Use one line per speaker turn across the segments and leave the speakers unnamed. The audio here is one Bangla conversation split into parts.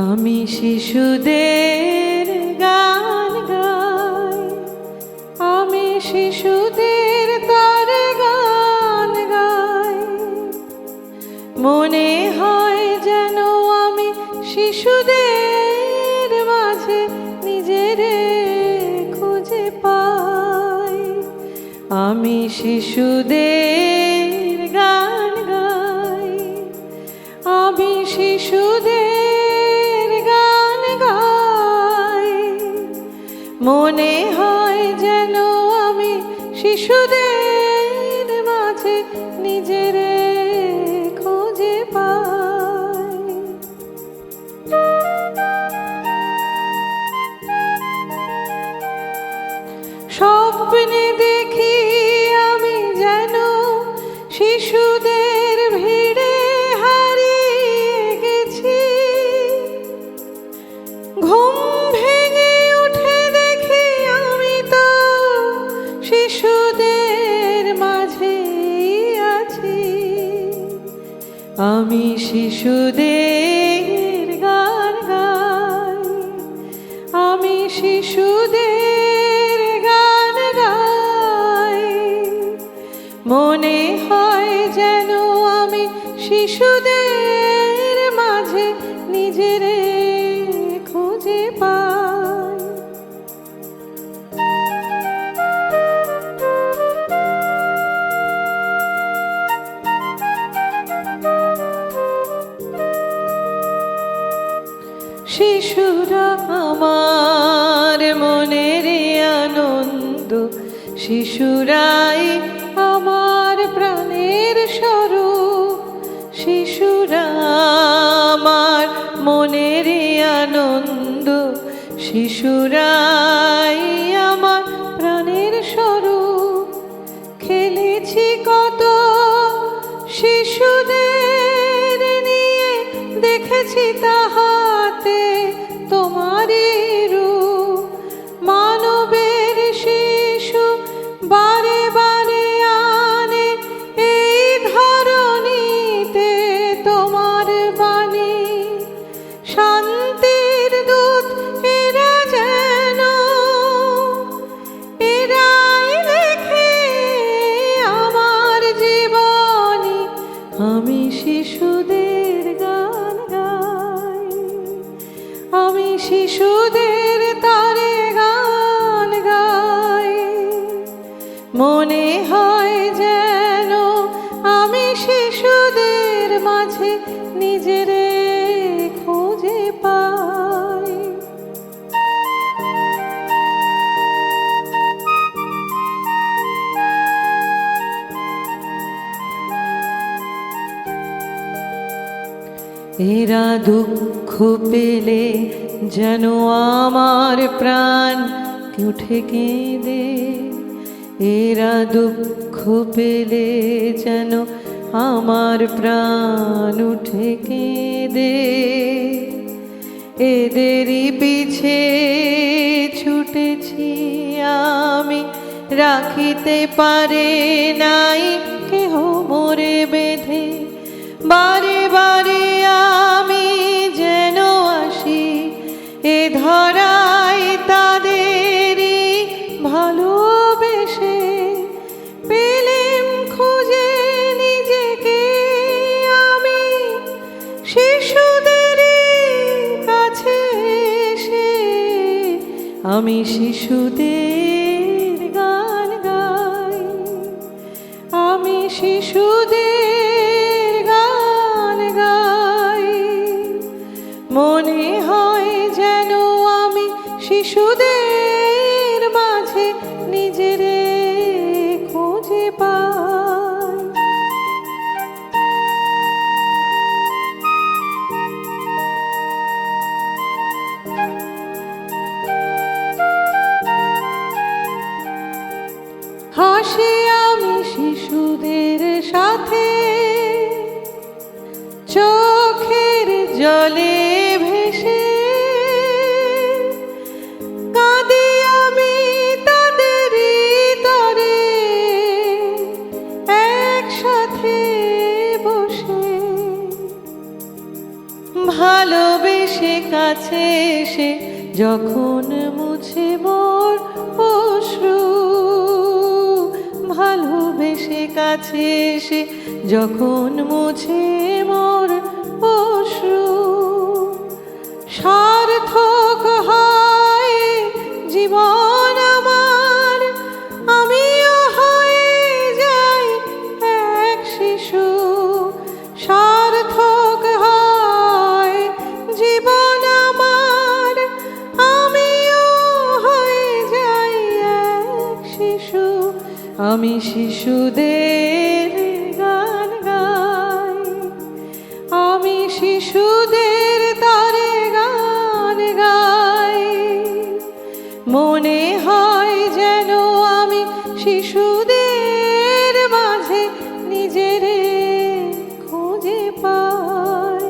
আমি শিশুদের শিশুদের মাঝে নিজের খুঁজে পাই। আমি শিশুদের গান গাই। আমি শিশুদের গান গাই। মনে হয় যেন আমি শিশুদের আমি শিশুদের গান গাই। আমি শিশুদের গান গাই। মনে হয় যেন আমি শিশুদের শিশুরা আমার মনের আনন্দ শিশুরাই আমার প্রাণের স্বরূপ শিশুরা আমার মনের আনন্দ শিশুরাই আমার মনে হয় যেন আমি শিশুদের মাঝে নিজের খুঁজে পাই। এরা দুঃখ পেলে যেন আমার প্রাণ উঠে কেঁদে এরা দুঃখ পেলে যেন আমার প্রাণ উঠে কেঁদে। এদেরই পিছে ছুটেছি আমি, রাখিতে পারে নাই, কেহ মোরে বেঁধে। বারে বারে আমি শিশুদের জলে ভেসে কাঁদি আমি তাদের তরে একসাথে বসে। ভালোবেসে কাছে এসে যখন মুছে মোর অশ্রু, ভালোবেসে কাছে এসে যখন মুছে মোর অশ্রু সার্থক হয় জীবন আমার। আমিও হয়ে যাই এক শিশু। সার্থক হয় জীবন আমার। আমিও হয়ে যাই এক শিশু। আমি শিশুদের শিশুদের মাঝে নিজের খুঁজে পাই।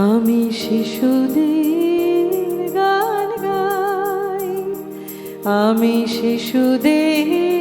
আমি শিশুদের গান গাই। আমি শিশুদের